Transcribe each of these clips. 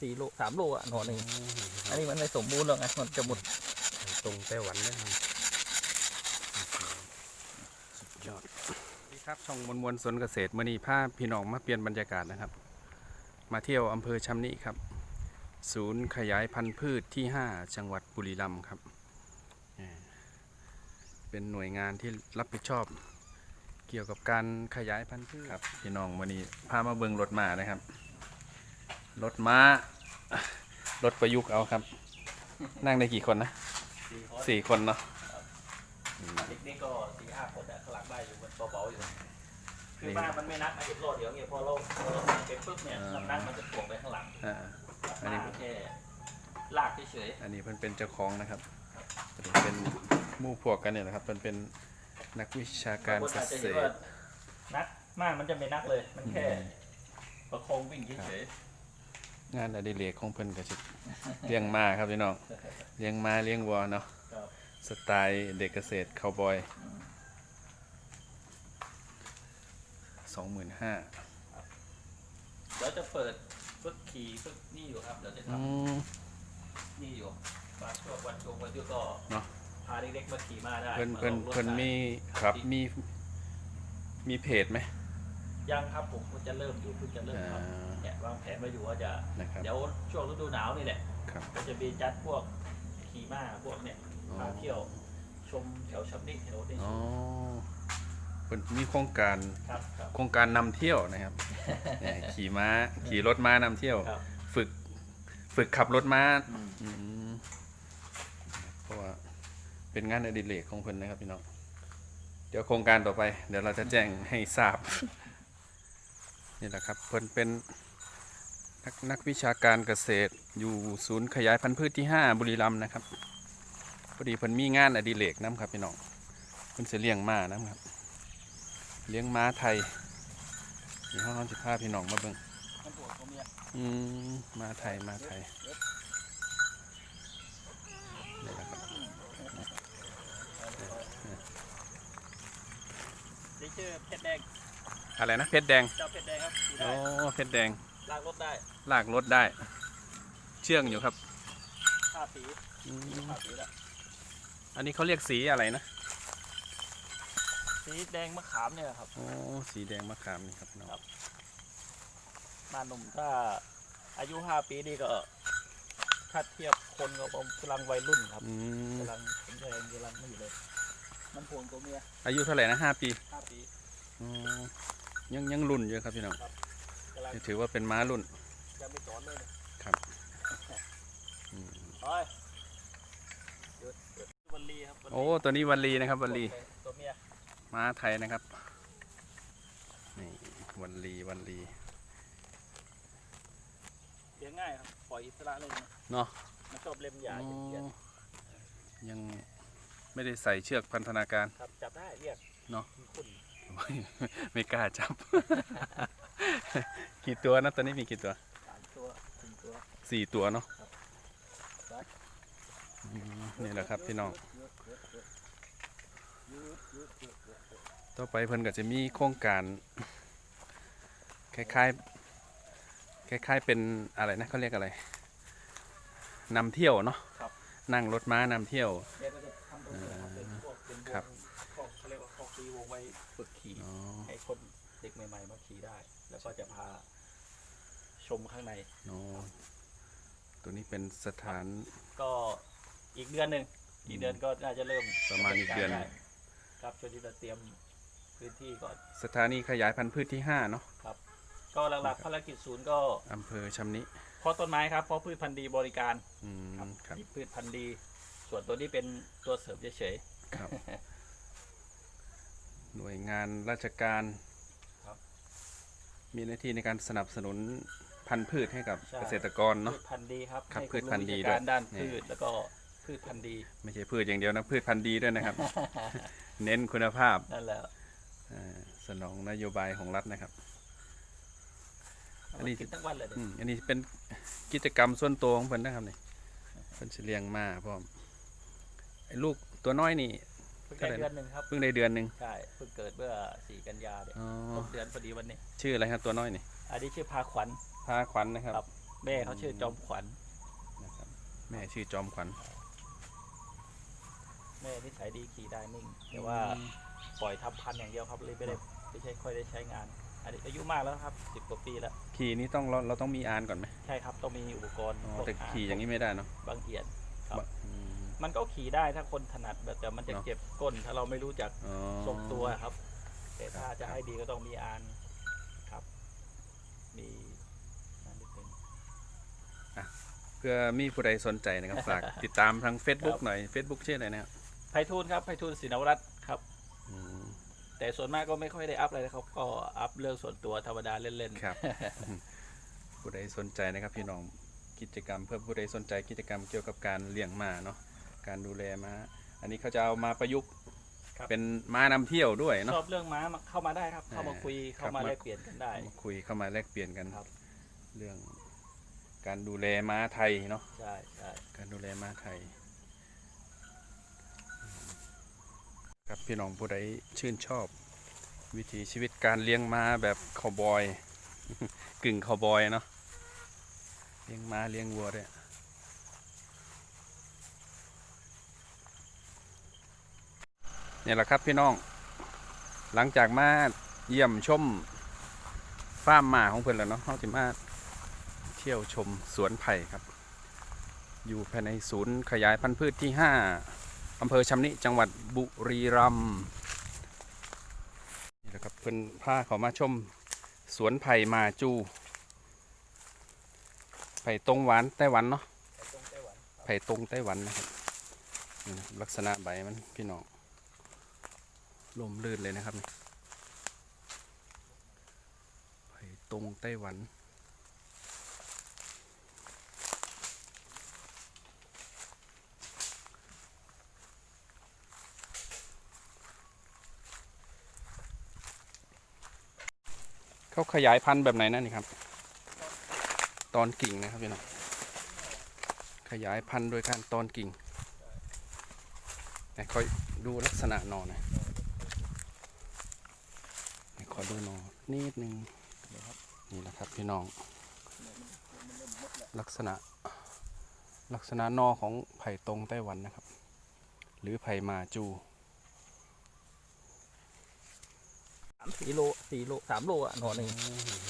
สี่โลสามโลอะหนอนหนึ่งอันนี้มันไม่สมบูรณ์หรอกไงมันจะหมดตรงไต้หวันเลยครับสุดยอดนี่ครับช่องมวลมวลสวนเกษตรมณีภาพพี่น้องมาเปลี่ยนบรรยากาศนะครับ มาเที่ยวอำเภอชำนิครับ ศูนย์ขยายพันธุ์พืชที่ 5 จังหวัดบุรีรัมย์ครับเอ่อเป็นหน่วยงานที่รับผิดชอบ เกี่ยวกับการขยายพันธุ์พืชครับพี่น้องวันนี้พามาเบิงรถม้านะครับ รถม้ารถประยุกต์เอาครับ นั่งได้กี่คนนะสี่คนเนาะเด็กนี่ก็สี่ห้าคนอะข้างหลังได้อยู่มันเบาๆอยู่คือบ้านมันไม่นักนะเห็นโลดเดี๋ยวเงี้ยพอเราพอเราทำเป็นปุ๊บเนี่ยอ่าลำนั่งมันจะถ่วงไปข้างหลังอ่าอันนี้บ้าแค่ลากเฉยอันนี้เพิ่นเป็นเจ้าของนะครับเพิ่นเป็นหมู่พวกกันเนี่ยนะครับเพิ่นเป็นนักวิชาๆการบงคนเกอาจจะษเห็นตว่ารนักมากมันจะไม่นักเลย มันแค่อืมประคองวิ่งเฉย งานอดิเรกของเพิ่นก็สิเลี้ยงม้าครับพี่น้องเลี้ยงม้าเลี้ยงวัวเนาะๆครับสไตล์เด็กเกษตรคาวบอยสองหมื่นห้าเดี๋ยวจะเปิดฝึกขี่ฝึกนี่อยู่ครับเดี๋ยวจะทำนี่อยู่บางช่วงวันช่วงวันหยุดก็เนาะพาเด็กๆมาขี่มาได้เพิ่นมาเพิ่นลงรถเพิ่นได้มีครับมีมีเพจไหม ยังครับผมเพิ่งจะเริ่มอยู่เพิ่งจะเริ่มอ่าทำเนี่ยวางแผนไว้อยู่ว่าจะนะครับ เดี๋ยวช่วงฤดูหนาวนี่แหละครับ ก็จะมีจัดพวกขี่ม้าพวกเนี่ยอ๋อ พาเที่ยวชมแถวชับนิแถวนี้อ๋อเพิ่นมีโครงการ ครับครับ โครงการนำเที่ยวนะครับ เนี่ยขี่ม้า ขี่รถม้านำเที่ยว ครับ ฝึก ฝึกขับรถม้าอืมอืมเพราะว่าเป็นงานอดิเรกของเพิ่นนะครับพี่น้อง เดี๋ยวโครงการต่อไป เดี๋ยวเราจะแจ้งให้ทราบ นี่แหละครับเพิ่นเป็นนักนักวิชาการเกษตรอยู่ศูนย์ขยายพันธุ์พืชที่ 5 บุรีรัมย์นะครับพอดีเพิ่นมีงานอดิเรกนํครับพี่น้องเพิ่นจะเลี้ยงม้านํครับ เลี้ยงม้าไทยนี่ห้องสิพาพี่น้องมาเบิ่งมาเมียอืมม้าไทยม้าไทยนี่แหละครับนี่ชื่อเพชรแดง อะไรนะเพชรแดงเจ้าเพชรแดงครับขี่โอ้ได้เพชรแดงลากรถได้ลากรถได้ เชื่องอยู่ครับผ้าสีอืมผ้าสีละอันนี้เขาเรียกสีอะไรนะสีแดงมะขามเนี่ยครับโอ้สีแดงมะขามนี่ครับพี่น้องครับมาหนุ่มถ้าอายุห้าปีนี่ก็ถ้าเทียบคนก็กำลังวัยรุ่นครับอืมกำลังแข็งแรงกำลังนี่เลย มันพวงตัวเมียอายุเท่าไหร่นะห้าปีห้าปีอ๋อ ยังยังรุ่นอยู่ครับพี่น้องกำลังถือว่าเป็นม้ารุ่นยังไม่สอนเลยเนี่ยครับอืมโอ้ยหยุดหยุดวันลีครับวันลีโอ้ตัวนี้วันลีนะครับวันลีตัวเมียม้าไทยนะครับนี่วันลีวันลีเลี้ยงง่ายครับปล่อยอิสระเลยนะเนาะมันชอบเล็มยาอ๋อเขียนยังไม่ได้ใส่เชือกพันธนาการๆครับจับได้เรียกเนาะมีคุณ ไม่กล้าจับ กี่ตัวนะตอนนี้มีกี่ตัวสามตัวสี่ตัวสี่ตัวเนาะได้อืมนี่แหละครับพี่น้อง ต่อไปเพิ่นก็จะมีโครงการ คล้ายๆ คล้ายๆ เป็นอะไรนะเขาเรียกอะไรนำเที่ยวเนาะครับนั่งรถม้านำเที่ยวเดี๋ยวก็ ไว้ฝึกขี่อ๋อ ให้คนเด็กใหม่ๆมาขี่ได้ แล้วก็จะพาชมข้างในอ๋อตัวนี้เป็นสถาน ก็อีกเดือนหนึ่งอีกเดือนก็น่าจะเริ่มประมาณอีกเดือนได้ครับช่วงที่เราเตรียมพื้นที่ก่อนสถานีขยายพันธุ์พืชที่ 5 เนาะก็หลักๆภารกิจศูนย์ก็อำเภอชำนิเพาะต้นไม้ครับเพาะพืชพันธุ์ดีบริการอืมครับครับมีพืชพันธุ์ดี ส่วนตัวนี้เป็นตัวเสริมเฉยครับ หน่วยงานราชการครับมีหน้าที่ในการสนับสนุนพันธุ์พืชให้กับใช่ เกษตรกรๆเนาะ พืชพันธุ์ดีครับครับให้พืชพันธุ์ดีความรู้วิชาการด้วยด้านนี่พืชแล้วก็พืชพันธุ์ดีไม่ใช่พืชอย่างเดียวนะพืชพันธุ์ดีด้วยนะครับ เน้นคุณภาพนั่นแหละอ่าสนองนโยบายของรัฐนะครับ อันนี้ กินทั้งวันเลยอืมอันนี้เป็นกิจกรรมส่วนตัวของเพิ่นนะครับนี่เพิ่นสิเลี้ยงมาพร้อมไอ้ลูกตัวน้อยนี่ เพิ่งเท่าได้ไหร่นะเดือนหนึ่งครับ เพิ่งได้เดือนหนึ่งใช่ เพิ่งเกิดเมื่อสี่กันยาเนี่ยอ๋อครบเดือนพอดีวันนี้ ชื่ออะไรครับตัวน้อยนี่อันนี้ชื่อพาขวัญ พาขวัญนะครับครับ แม่เขาชื่อจอมขวัญ นะครับ แม่ชื่อจอมขวัญแม่นิสัยดีขี่ได้นิ่ง แต่ว่าปล่อยทับพันธุ์อย่างเดียวครับเลยไม่ได้ไม่ใช่ค่อยได้ใช้งาน อันนี้อายุมากแล้วครับสิบกว่าปีแล้ว ขี่นี่ต้องเราเราต้องมีอานก่อนไหมใช่ครับต้องมีอุปกรณ์อ๋อพวกแต่ขี่อย่างนี้ไม่ได้เนาะบางเอียนครับบะอื มมันก็ขี่ได้ถ้าคนถนัดแบบแต่มันจะเนอะเจ็บก้น ถ้าเราไม่รู้จักอ๋อทรงตัวครับ แต่ถ้าครับจะให้ดีก็ต้องมีอานครับ มีนั่นนิดนึงเพื่อมีผู้ใดสนใจนะครับฝากติดตามทาง Facebook ครับหน่อย Facebook ชื่ออะไรนะครับไพฑูรย์ครับไพฑูรย์ศรีนวรัตน์ครับอืมแต่ส่วนมากก็ไม่ค่อยได้อัพอะไรนะครับ ก็อัพเรื่องส่วนตัวธรรมดาเล่นๆครับ ผู้ใดสนใจนะครับพี่น้องกิจกรรมเพื่อผู้ใดสนใจกิจกรรมเกี่ยวกับการเลี้ยงม้าเนาะ การดูแลม้า อันนี้เขาจะเอามาประยุกต์ครับ เป็นม้านำเที่ยวด้วยชเนาะ อบเรื่องม้ามาเข้ามาได้ครับ เข้ามาอ่าคุยเข้าครับมามาแลกเปลี่ยนกันได้ มาคุยเข้ามาแลกเปลี่ยนกันครับ เรื่องการดูแลม้าไทยเนาะ ใช่ใช่การดูแลม้าไทย ครับพี่น้องผู้ใดชื่นชอบ วิถีชีวิตการเลี้ยงม้าแบบคาวบอย กึ่งคาวบอยเนาะเลี้ยงม้าเลี้ยงวัวด้วย นี่แหละครับพี่น้อง หลังจากมาเยี่ยมชมฟาร์มหมาของเพื่อนแล้วเนาะเขาจะมาเที่ยวชมสวนไผ่ครับ อยู่ภายในศูนย์ขยายพันธุ์พืชที่ 5อำเภอชำนิจังหวัดบุรีรัมย์นี่แหละครับเพื่อนพาเขามาชมสวนไผ่มาจูไผ่ตรงหวานไต้หวันเนาะไผ่ตรงไต้หวันนะครับลักษณะใบมันพี่น้อง ลมลื่นเลยนะครับไผ่ตรงไต้หวันเขาขยายพันธุ์แบบไหนนั่นนี่ครับ ตอนกิ่งนะครับพี่น้องขยายพันธุ์โดยการตอนกิ่งไหนคอยดูลักษณะนอนนข อดูหนอนิดนึงนี่แหละครับพี่น้อง ลักษณะลักษณะหนอของไผ่ตรงไต้หวันนะครับ หรือไผ่มาจูสามสี่โลสี่โลสามโลอะหนอหนึ่ง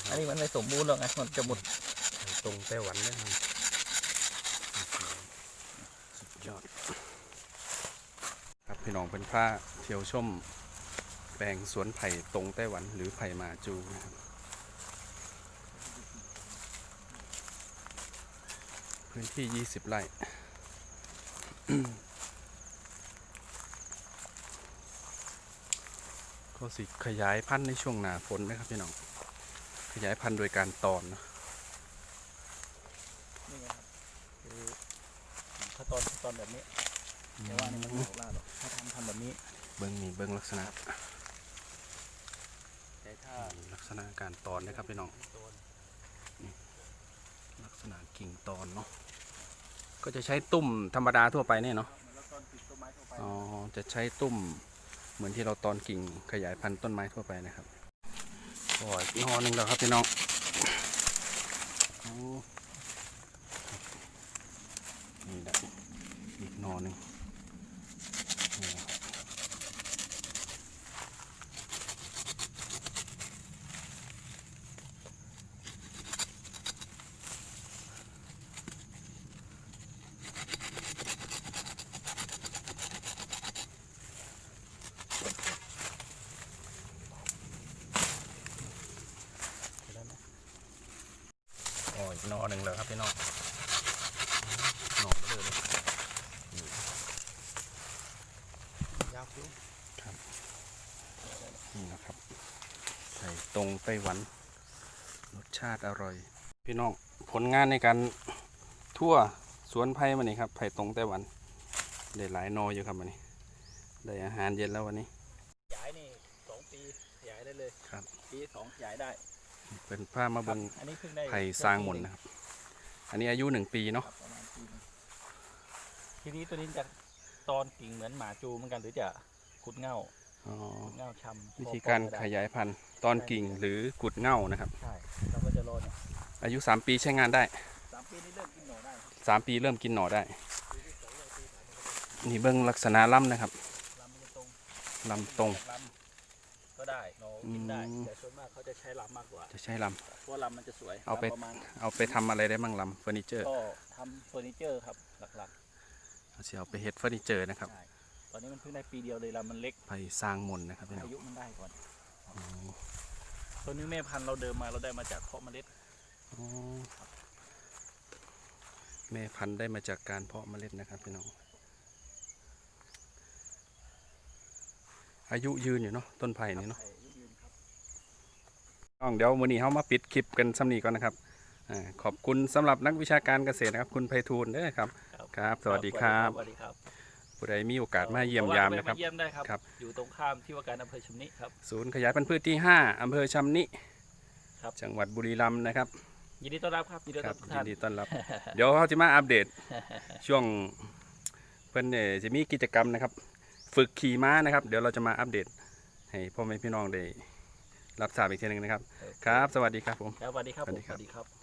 อันนี้มันไม่สมบูรณ์หรอกไงมันจะหมดไผ่ตรงไต้หวันเลยครับสุดยอด ครับพี่น้องเป็นผ้าเที่ยวชม แปลงสวนไผ่ตรงไต้หวันหรือไผ่มาจูนะครับพื้นที่ 20 ไร่ก็สิขยายพันธุ์ในช่วงหนาฝนนะครับพี่น้อง ขยายพันธุ์โดยการตอนเนอะนี่ไงครับคือถ้าตอนตอนแบบนี้แต่ว่านี่มันไม่ออกล่าหรอกถ้าทำทำแบบนี้ เบิ้งนี่เบิ้งลักษณะแต่ถ้า ลักษณะการตอนนะครับพี่น้องโดนลักษณะกิ่งตอนเนาะก็จะใช้ตุ่มธรรมดาทั่วไปเนี่ยเนาะแล้วตอนติดต้นไม้เข้าไปอ๋อจะใช้ตุ่มเหมือนที่เราตอนกิ่งขยายพันธุ์ต้นไม้ทั่วไปนะครับโอ้ยอีกหอหนึ่งแล้วครับพี่น้องโอ้นี่แหละอีกหนอหนึ่งนี่นะครับโอ้ยอีกห นอหนึ่งแล้วครับพี่น้องหนอเบลอเลยยาวคิ้วนี่นะครับไผ่ตรงไต้หวันรสชาติอร่อย พี่น้องผลงานในการทั่วสวนไผ่มานี่ครับไผ่ตรงไต้หวันได้หลายหนออยู่ครับวันนี้ได้อาหารเย็นแล้ววันนี้ขยายนี่สองปีขยายได้เลยครับ ปีสองขยายได้ เป็นผ้ามาครับเงอันนี้เพิ่งได้ไผ่สร้างหมนนะครับ อันนี้อายุหนึ่งปีเนาะครับประมาณปีหนึ่งทีนี้ตัวนี้จะตอนกิ่งเหมือนหมาจูเหมือนกันหรือจะขุดเง่าอ๋อขุดเง่าชำวิธีการพอๆขยายพันธุ์ตอนกิ่งหรือกุดเง่านะครับใช่เราก็จะรอเนี่ยอายุ3ปีใช้งานได้ปีนี้เริ่มกินหน่อได้ครับสามปีเริ่มกินหน่อได้ นี่เบิ้งลักษณะลำนะครับลำมันจะตรงลำตรงลำก็ได้หน่อ กินได้อืมแต่ส่วนมากเขาจะใช้ลำมากกว่า จะใช้ลเพราะว่าลำมันจะสวยเอาไปลำประมาณำเอาไปทำอะไรได้บ้างลำเฟอร์นิเจอร์ ก็ทำเฟอร์นิเจอร์ครับหลักเอาสิเอาไปเฮ็ดเฟอร์นิเจอร์นะคๆรับใช่ตอนนี้มันเพิ่งได้ปีเดียวเลยลำมันเล็ก ไปสร้างมนต์นะครับพี่น้ออางยุมันได้ก่อนตัวนี้แม่พันธุ์เราเดิมมาเราได้มาจากเพาะเมล็ดอ๋อแม่พันธุ์ได้มาจากการเพาะเมล็ดนะครับพี่น้อง อายุยืนอยู่เนาะต้นไผ่นี่เนาะ ไอายุยืนครับ น้องเดี๋ยววันนี้เขามาปิดคลิปกันสำนีก่อนนะครับอ่าขอบคุณสำหรับนักวิชาการเกษตรนะครับ คุณไพฑูรย์เด้อครับครับ สวัสดีครับสวัสดีครับผู้ใดมีโอกาสมาเยี่ยมยามนะครับเยี่ยมได้ครับครับอยู่ตรงข้ามที่ว่าการอำเภอชำนิครับศูนย์ขยายพันธุ์พืชที่ 5อำเภอชำนิครับจังหวัดบุรีรัมย์นะครับ ยินดีต้อนรับครับยินดีต้คอนรัรับบทุกยิท่านนดีต้อนรับ เดี๋ยวเขาจะมาอัปเดต ช่วงเพิ่นเนี่ยจะมีกิจกรรมนะครับ ฝึกขี่ม้านะครับ เดี๋ยวเราจะมาอัปเดตให้พ่อแม่พี่น้องได้ รับทราบอีกทีหนึงนะครับ ครับ สวัสดีครับผมครับสวัสดีครับสวัสดีผมครับสวัสดีครับ